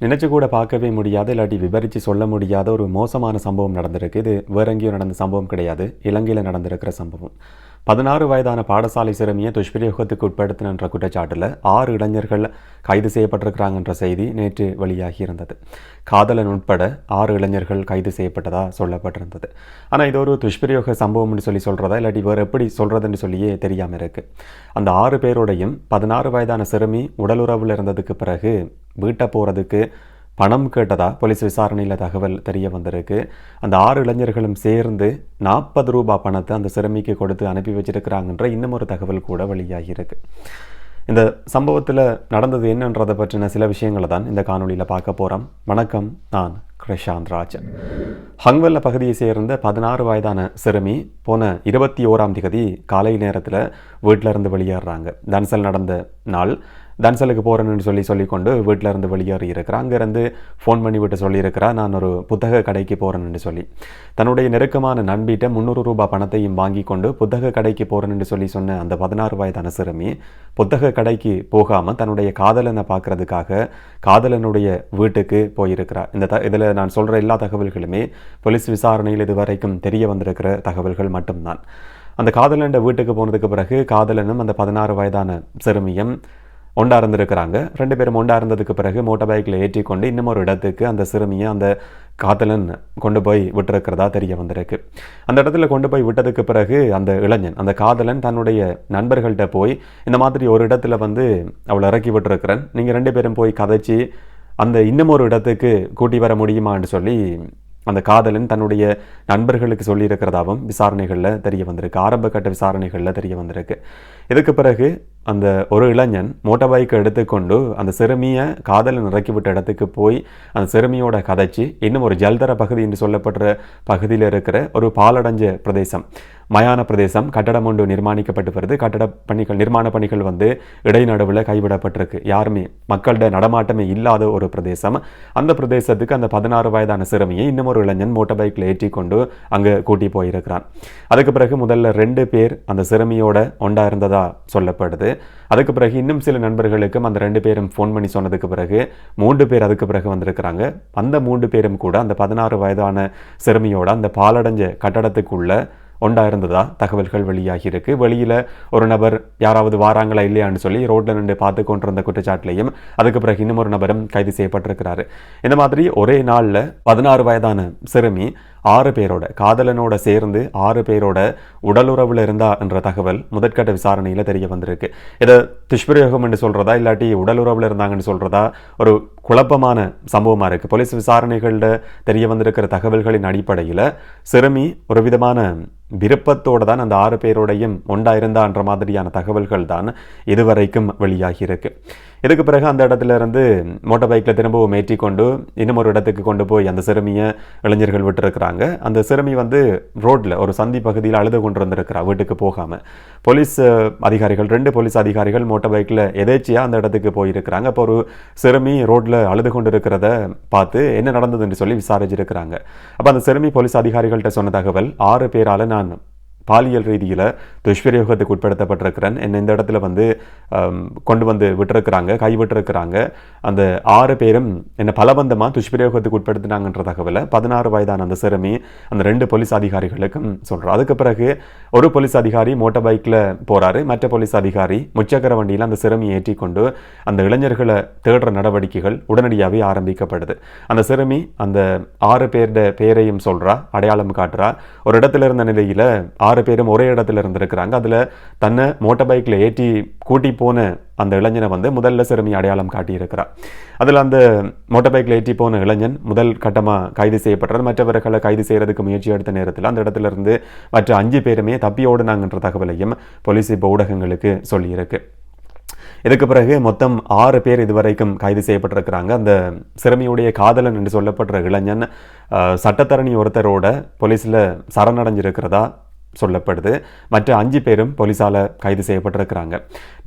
நினச்சி கூட பார்க்கவே முடியாத இல்லாட்டி விவரித்து சொல்ல முடியாத ஒரு மோசமான சம்பவம் நடந்திருக்கு. இது வேற எங்கேயும் நடந்த சம்பவம் கிடையாது. இலங்கையில் நடந்திருக்கிற சம்பவம். பதினாறு வயதான பாடசாலை சிறுமியை துஷ்பிரயோகத்துக்கு உட்படுத்தினன்ற குற்றச்சாட்டில் ஆறு இளைஞர்கள் கைது செய்யப்பட்டிருக்கிறாங்கன்ற செய்தி நேற்று வெளியாகி இருந்தது காதலன் உட்பட ஆறு இளைஞர்கள் கைது செய்யப்பட்டதா சொல்லப்பட்டிருந்தது. ஆனால் இது ஒரு துஷ்பிரயோக சம்பவம்னு சொல்லி சொல்கிறதா இல்லாட்டி வேறு எப்படி சொல்கிறதுன்னு சொல்லியே தெரியாமல் இருக்குது அந்த ஆறு பேரோடையும் பதினாறு வயதான சிறுமி உடலுறவில் இருந்ததுக்கு பிறகு வீட்டை போகிறதுக்கு பணம் கேட்டதா? போலீஸ் விசாரணையில் தகவல் தெரிய வந்திருக்கு. அந்த ஆறு இளைஞர்களும் சேர்ந்து நாற்பது ரூபாய் பணத்தை அந்த சிறுமிக்கு கொடுத்து அனுப்பி வச்சிருக்கிறாங்கன்ற இன்னும் ஒரு தகவல் கூட வெளியாகியிருக்கு இந்த சம்பவத்தில் நடந்தது என்னன்றதை பற்றின சில விஷயங்களை தான் இந்த காணொலியில் பார்க்க போகிறோம் வணக்கம் நான் கிருஷாந்த் ராஜன். ஹங்வெல்ல பகுதியை சேர்ந்த பதினாறு வயதான சிறுமி போன இருபத்தி ஓராம் திகதி காலை நேரத்தில் வீட்டில் இருந்து வெளியேறாங்க. தன்சல் நடந்த நாள். தன்சலுக்கு போகிறேன்னு சொல்லி சொல்லிக்கொண்டு வீட்டிலேருந்து வெளியேறி இருக்கிறா. அங்கேருந்து ஃபோன் பண்ணி விட்டு சொல்லியிருக்கிறா நான் ஒரு புத்தக கடைக்கு போகிறேன்னு சொல்லி. தன்னுடைய நெருக்கமான நண்பிட்ட முந்நூறு ரூபாய் பணத்தையும் வாங்கி கொண்டு புத்தக கடைக்கு போகிறேன்னு சொல்லி சொன்ன அந்த பதினாறு வயதான சிறுமி புத்தக கடைக்கு போகாமல் தன்னுடைய காதலனை பார்க்கறதுக்காக காதலனுடைய வீட்டுக்கு போயிருக்கிறா. இந்த த இதில் நான் சொல்கிற எல்லா தகவல்களுமே போலீஸ் விசாரணையில் இதுவரைக்கும் தெரிய வந்திருக்கிற தகவல்கள் மட்டும்தான். அந்த காதலன் வீட்டுக்கு போனதுக்கு பிறகு காதலனும் அந்த பதினாறு வயதான சிறுமியும் ஒண்டா இருந்திருக்கிறாங்க. ரெண்டு பேரும் ஒண்டா இருந்ததுக்கு பிறகு மோட்டார் பைக்கில் ஏற்றி கொண்டு இன்னும் ஒரு இடத்துக்கு அந்த சிறுமியை அந்த காதலன் கொண்டு போய் விட்டுருக்கிறதா தெரிய வந்திருக்கு. அந்த இடத்துல கொண்டு போய் விட்டதுக்கு பிறகு அந்த இளைஞன் அந்த காதலன் தன்னுடைய நண்பர்கள்ட்ட போய் இந்த மாதிரி ஒரு இடத்துல வந்து அவளை இறக்கி விட்டுருக்கிறேன். நீங்கள் ரெண்டு பேரும் போய் கதைச்சி அந்த இன்னும் ஒரு இடத்துக்கு கூட்டி வர முடியுமான்னு சொல்லி அந்த காதலன் தன்னுடைய நண்பர்களுக்கு சொல்லியிருக்கிறதாவும் விசாரணைகளில் தெரிய வந்திருக்கு. ஆரம்ப கட்ட விசாரணைகளில் தெரிய வந்திருக்கு. இதுக்கு பிறகு அந்த ஒரு இளைஞன் மோட்டார் பைக்கை எடுத்துக்கொண்டு அந்த சிறுமியை காதலில் நிறக்கிவிட்ட இடத்துக்கு போய் அந்த சிறுமியோட கதைச்சி இன்னும் ஒரு ஜல்தர பகுதி என்று சொல்லப்படுற பகுதியில் இருக்கிற ஒரு பாலடைஞ்ச பிரதேசம் மயான பிரதேசம். கட்டடம் ஒன்று நிர்மாணிக்கப்பட்டு வருது. கட்டட பணிகள் நிர்மாண பணிகள் வந்து இடைநடுவில் கைவிடப்பட்டிருக்கு. யாருமே மக்கள்கிட்ட நடமாட்டமே இல்லாத ஒரு பிரதேசம். அந்த பிரதேசத்துக்கு அந்த பதினாறு வயதான சிறுமியை இன்னும் ஒரு இளைஞன் மோட்டார் பைக்கில் ஏற்றி கொண்டு அங்கே கூட்டி போயிருக்கிறான். அதுக்கு பிறகு முதல்ல ரெண்டு பேர் அந்த சிறுமியோட ஒண்டா இருந்ததா சொல்லப்படுது. அதுக்கு பிறகு இன்னும் சில நண்பர்களுக்கும் அந்த ரெண்டு பேரும் ஃபோன் பண்ணி சொன்னதுக்கு பிறகு மூன்று பேர் அதுக்கு பிறகு வந்திருக்கிறாங்க. அந்த மூன்று பேரும் கூட அந்த பதினாறு வயதான சிறுமியோட அந்த பாலடைஞ்ச கட்டடத்துக்குள்ள ஒண்டா இருந்ததா தகவல்கள் வெளியாகி இருக்கு. வெளியில ஒரு நபர் யாராவது வாராங்களா இல்லையான்னு சொல்லி ரோட்ல நின்று பார்த்து கொண்டிருந்த குற்றச்சாட்டுலையும் அதுக்கு பிறகு இன்னும் ஒரு நபரும் கைது செய்யப்பட்டிருக்கிறாரு. இந்த மாதிரி ஒரே நாள்ல பதினாறு வயதான சிறுமி ஆறு பேரோட காதலனோட சேர்ந்து ஆறு பேரோட உடலுறவில் இருந்தா என்ற தகவல் முதற்கட்ட விசாரணையில் தெரிய வந்திருக்கு. இதை துஷ்பிரயோகம் என்று சொல்கிறதா இல்லாட்டி உடலுறவில் இருந்தாங்கன்னு சொல்றதா ஒரு குழப்பமான சம்பவமாக இருக்குது போலீஸ் விசாரணைகளில் தெரிய வந்திருக்கிற தகவல்களின் அடிப்படையில் சிறுமி ஒரு விதமான விருப்பத்தோடு தான் அந்த ஆறு பேரோடையும் ஒண்டா இருந்தான்ற மாதிரியான தகவல்கள் தான் இதுவரைக்கும் வெளியாகி இருக்குது இதுக்கு பிறகு அந்த இடத்துல இருந்து மோட்டார் பைக்கில் திரும்பவும் ஏற்றி கொண்டு இன்னும் ஒரு இடத்துக்கு கொண்டு போய் அந்த சிறுமியை இளைஞர்கள் விட்டுருக்குறாங்க. அந்த சிறுமி வந்து ரோட்டில் ஒரு சந்தி பகுதியில் அழுது கொண்டு வந்திருக்கிறா வீட்டுக்கு போகாமல் போலீஸ் அதிகாரிகள் ரெண்டு போலீஸ் அதிகாரிகள் மோட்டார் பைக்கில் எதேச்சியாக அந்த இடத்துக்கு போயிருக்கிறாங்க. அப்போ ஒரு சிறுமி ரோட்டில் அழுது கொண்டு இருக்கிறத பார்த்து என்ன நடந்ததுன்னு சொல்லி விசாரிச்சிருக்கிறாங்க. அப்போ அந்த சிறுமி போலீஸ் அதிகாரிகள்கிட்ட சொன்ன தகவல் ஆறு பேரால் நான் பாலியல் ரீதியில் துஷ்பிரயோகத்துக்கு உட்படுத்தப்பட்டிருக்கிறேன். என்னை இந்த இடத்துல வந்து கொண்டு வந்து விட்டுருக்குறாங்க கை விட்டுருக்குறாங்க அந்த ஆறு பேரும் என்னை பலபந்தமாக துஷ்பிரயோகத்துக்கு உட்படுத்தினாங்கன்ற தகவலை பதினாறு வயதான அந்த சிறுமி அந்த ரெண்டு போலீஸ் அதிகாரிகளுக்கும் சொல்கிறோம் அதுக்கு பிறகு ஒரு போலீஸ் அதிகாரி மோட்டார் பைக்கில் போகிறாரு மற்ற போலீஸ் அதிகாரி முச்சக்கர வண்டியில் அந்த சிறுமியை ஏற்றி கொண்டு அந்த இளைஞர்களை தேடுற நடவடிக்கைகள் உடனடியாகவே ஆரம்பிக்கப்படுது. அந்த சிறுமி அந்த ஆறு பேருடைய பேரையும் சொல்கிறா அடையாளம் காட்டுறா. ஒரு இடத்துல இருந்த நிலையில் ஆறு பேரும் ஒரே இடத்துல இருந்திருக்கிறாங்க. அதில் தன்னை மோட்டார் பைக்கில் ஏற்றி கூட்டி போன அந்த இளைஞனை வந்து முதல்ல சிறுமி அடையாளம் காட்டியிருக்கிறார் அதில் அந்த மோட்டார் பைக்கில் ஏற்றி போன இளைஞன் முதல் கட்டமாக கைது செய்யப்பட்டார் மற்றவர்களை கைது செய்கிறதுக்கு முயற்சி எடுத்த நேரத்தில் அந்த இடத்துல இருந்து மற்ற அஞ்சு பேருமே தப்பி ஓடுனாங்கன்ற தகவலையும் போலீஸ் இப்போ ஊடகங்களுக்கு சொல்லியிருக்கு. இதுக்கு பிறகு மொத்தம் ஆறு பேர் இதுவரைக்கும் கைது செய்யப்பட்டிருக்கிறாங்க. அந்த சிறுமியுடைய காதலன் என்று சொல்லப்படுற இளைஞன் சட்டத்தரணி ஒருத்தரோட போலீஸில் சரணடைஞ்சிருக்கிறதா? சொல்லப்படுது. மற்ற அஞ்சு பேரும் போலீஸால் கைது செய்யப்பட்டிருக்கிறாங்க.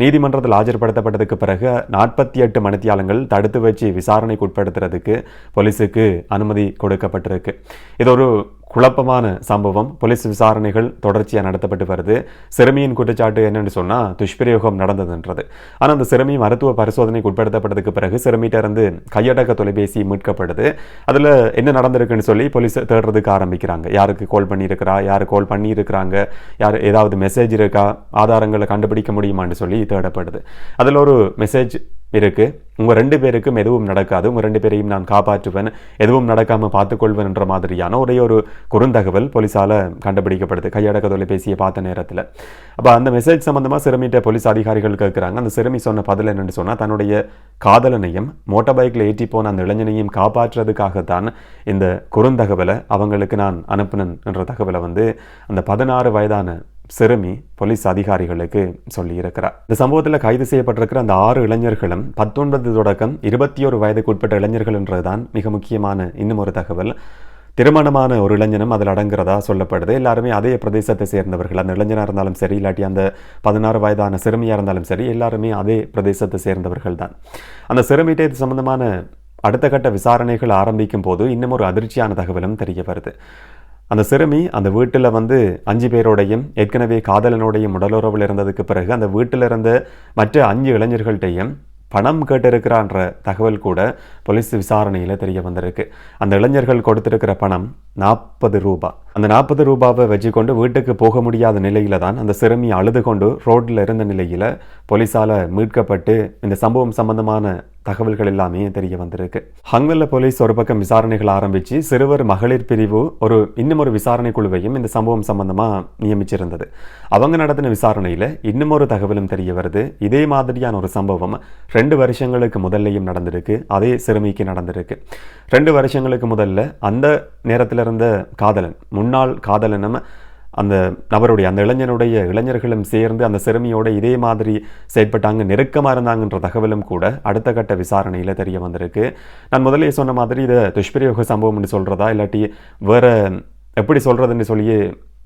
நீதிமன்றத்தில் ஆஜர்படுத்தப்பட்டதுக்கு பிறகு நாற்பத்தி எட்டு மணித்தியாலங்கள் தடுத்து வச்சு விசாரணைக்கு உட்படுத்துறதுக்கு போலீஸுக்கு அனுமதி கொடுக்கப்பட்டிருக்கு. இது ஒரு குழப்பமான சம்பவம். போலீஸ் விசாரணைகள் தொடர்ச்சியாக நடத்தப்பட்டு வருது. சிறுமியின் குற்றச்சாட்டு என்னன்னு சொன்னால் துஷ்பிரயோகம் நடந்ததுன்றது. ஆனால் அந்த சிறுமி மருத்துவ பரிசோதனைக்கு உட்படுத்தப்பட்டதுக்கு பிறகு சிறுமிகிட்ட இருந்து கையடக்க தொலைபேசி மீட்கப்படுது. அதில் என்ன நடந்திருக்குன்னு சொல்லி போலீஸ் தேடுறதுக்கு ஆரம்பிக்கிறாங்க. யாருக்கு கால் பண்ணியிருக்கிறா யார் கால் பண்ணியிருக்கிறாங்க யார் ஏதாவது மெசேஜ் இருக்கா ஆதாரங்களை கண்டுபிடிக்க முடியுமான்னு சொல்லி தேடப்படுது. அதில் ஒரு மெசேஜ் இருக்கு. உங்கள் ரெண்டு பேருக்கும் எதுவும் நடக்காது. உங்கள் ரெண்டு பேரையும் நான் காப்பாற்றுவேன். எதுவும் நடக்காமல் பார்த்துக்கொள்வேன் என்ற மாதிரியான ஒரே ஒரு குறுந்தகவல் போலீஸால் கண்டுபிடிக்கப்படுது. கையடக்க தொலைபேசியை பார்த்த நேரத்தில். அப்போ அந்த மெசேஜ் சம்மந்தமாக சிறுமிட்ட போலீஸ் அதிகாரிகள் கேட்குறாங்க அந்த சிறுமி சொன்ன பதில் என்னென்னு சொன்னால் தன்னுடைய காதலனையும் மோட்டார் பைக்கில் ஏற்றி போன அந்த இளைஞனையும் காப்பாற்றுறதுக்காகத்தான் இந்த குறுந்தகவலை அவங்களுக்கு நான் அனுப்பினேன் என்ற தகவலை வந்து அந்த பதினாறு வயதான சிறுமி போலீஸ் அதிகாரிகளுக்கு சொல்லியிருக்கிறார். இந்த சம்பவத்தில் கைது செய்யப்பட்டிருக்கிற அந்த ஆறு இளைஞர்களும் பத்தொன்பது தொடக்கம் இருபத்தி ஒரு வயதுக்கு உட்பட்ட இளைஞர்கள் என்றதுதான் மிக முக்கியமான இன்னும் ஒரு தகவல். திருமணமான ஒரு இளைஞனும் அதில் அடங்குறதா சொல்லப்படுது. எல்லாருமே அதே பிரதேசத்தை சேர்ந்தவர்கள். அந்த இளைஞனாக இருந்தாலும் சரி இல்லாட்டி அந்த பதினாறு வயதான சிறுமியாக இருந்தாலும் சரி எல்லாருமே அதே பிரதேசத்தை சேர்ந்தவர்கள் தான். அந்த சிறுமிகிட்ட இது சம்பந்தமான அடுத்த கட்ட விசாரணைகள் ஆரம்பிக்கும் போது இன்னும் ஒரு அதிர்ச்சியான தகவலும் தெரிய வருது. அந்த சிறுமி அந்த வீட்டில் வந்து அஞ்சு பேரோடையும் ஏற்கனவே காதலனோடையும் உடலுறவில் இருந்ததுக்கு பிறகு அந்த வீட்டில் இருந்த மற்ற அஞ்சு இளைஞர்கள்ட்டையும் பணம் கேட்டிருக்கிறான்ற தகவல் கூட போலீஸ் விசாரணையில் தெரிய வந்திருக்கு. அந்த இளைஞர்கள் கொடுத்திருக்கிற பணம் நாற்பது ரூபா. அந்த நாற்பது ரூபாவை வச்சுக்கொண்டு வீட்டுக்கு போக முடியாத நிலையில தான் அந்த சிறுமி அழுது கொண்டு ரோட்டில் இருந்த நிலையில் போலீஸால் மீட்கப்பட்டு இந்த சம்பவம் சம்பந்தமான தகவல்கள் எல்லாமே தெரிய வந்திருக்கு. ஹங்வெல்ல போலீஸ் ஒரு பக்கம் விசாரணைகள் ஆரம்பித்து சிறுவர் மகளிர் பிரிவு ஒரு இன்னும் ஒரு விசாரணை குழுவையும் இந்த சம்பவம் சம்பந்தமாக நியமிச்சிருந்தது. அவங்க நடத்தின விசாரணையில் இன்னும் ஒரு தகவலும் தெரிய வருது. இதே மாதிரியான ஒரு சம்பவம் ரெண்டு வருஷங்களுக்கு முதல்லையும் நடந்திருக்கு. அதே சிறுமிக்கு நடந்திருக்கு. ரெண்டு வருஷங்களுக்கு முதல்ல அந்த நேரத்தில் இருந்த காதலன் முன்னாள் காதலனும் அந்த நபருடைய அந்த இளைஞனுடைய இளைஞர்களும் சேர்ந்து அந்த சிறுமியோட இதே மாதிரி செயற்பட்டாங்க நெருக்கமாக இருந்தாங்கன்ற தகவலும் கூட அடுத்த கட்ட விசாரணையில் தெரிய வந்திருக்கு. நான் முதலே சொன்ன மாதிரி இதை துஷ்பிரயோக சம்பவம்னு சொல்கிறதா இல்லாட்டி வேற எப்படி சொல்கிறதுன்னு சொல்லியே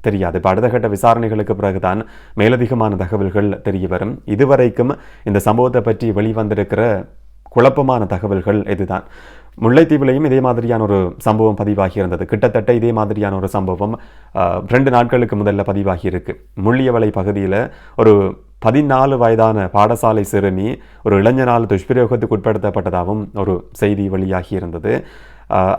தெரியாது. இப்போ அடுத்த கட்ட விசாரணைகளுக்கு பிறகுதான் மேலதிகமான தகவல்கள் தெரிய வரும். இதுவரைக்கும் இந்த சம்பவத்தை பற்றி வெளிவந்திருக்கிற குழப்பமான தகவல்கள் இதுதான். முல்லைத்தீவுலையும் இதே மாதிரியான ஒரு சம்பவம் பதிவாகி இருந்தது. கிட்டத்தட்ட இதே மாதிரியான ஒரு சம்பவம் ரெண்டு நாட்களுக்கு முதல்ல பதிவாகி இருக்கு. முள்ளியவளை பகுதியில் ஒரு பதினாலு வயதான பாடசாலை சிறுமி ஒரு இளைஞனால் துஷ்பிரயோகத்துக்கு உட்படுத்தப்பட்டதாகவும் ஒரு செய்தி வெளியாகி இருந்தது.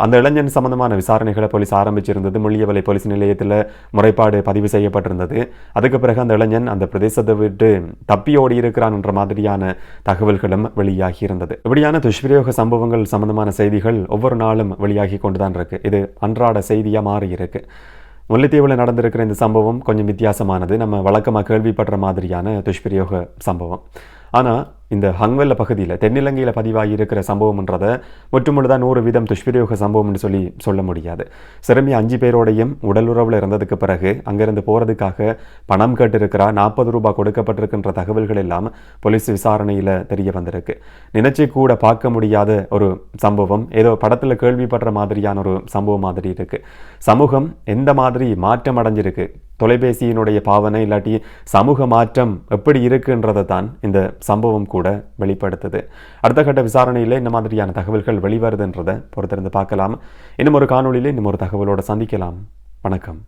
அந்த இளைஞன் சம்பந்தமான விசாரணைகளை போலீஸ் ஆரம்பிச்சிருந்தது. முள்ளியவளை போலீஸ் நிலையத்தில் முறைப்பாடு பதிவு செய்யப்பட்டிருந்தது. அதுக்கு பிறகு அந்த இளைஞன் அந்த பிரதேசத்தை விட்டு தப்பி ஓடி இருக்கிறான் என்ற மாதிரியான தகவல்களும் வெளியாகி இருந்தது இப்படியான துஷ்பிரயோக சம்பவங்கள் சம்பந்தமான செய்திகள் ஒவ்வொரு நாளும் வெளியாகி கொண்டுதான் இருக்கு. இது அன்றாட செய்தியாக மாறி இருக்கு. முல்லைத்தீவில் நடந்திருக்கிற இந்த சம்பவம் கொஞ்சம் வித்தியாசமானது. நம்ம வழக்கமாக கேள்விப்படுற மாதிரியான துஷ்பிரயோக சம்பவம். ஆனால் இந்த ஹங்வெல்ல பகுதியில் தென்னிலங்கையில் பதிவாகி இருக்கிற சம்பவம்ன்றதை ஒட்டுமொழுதான் நூறு வீதம் துஷ்பிரயோக சம்பவம்னு சொல்லி சொல்ல முடியாது. சிறுமி அஞ்சு பேரோடையும் உடலுறவில் இருந்ததுக்கு பிறகு அங்கேருந்து போகிறதுக்காக பணம் கேட்டிருக்கிறா நாற்பது ரூபாய் கொடுக்கப்பட்டிருக்கின்ற தகவல்கள் எல்லாம் போலீஸ் விசாரணையில் தெரிய வந்திருக்கு. நினைச்சு கூட பார்க்க முடியாத ஒரு சம்பவம் ஏதோ படத்தில் கேள்விப்படுற மாதிரியான ஒரு சம்பவம் மாதிரி இருக்குது சமூகம் எந்த மாதிரி மாற்றம் அடைஞ்சிருக்கு? தொலைபேசியினுடைய பாவனை இல்லாட்டி சமூக மாற்றம் எப்படி இருக்குன்றதை தான் இந்த சம்பவம் கூட வெளிப்படுத்துது. அடுத்த கட்ட விசாரணையில் இந்த மாதிரியான தகவல்கள் வெளிவருதுன்றதை பொறுத்திருந்து பார்க்கலாம். இன்னும் ஒரு காணொலியில் இன்னும் ஒரு தகவலோடு சந்திக்கலாம். வணக்கம்.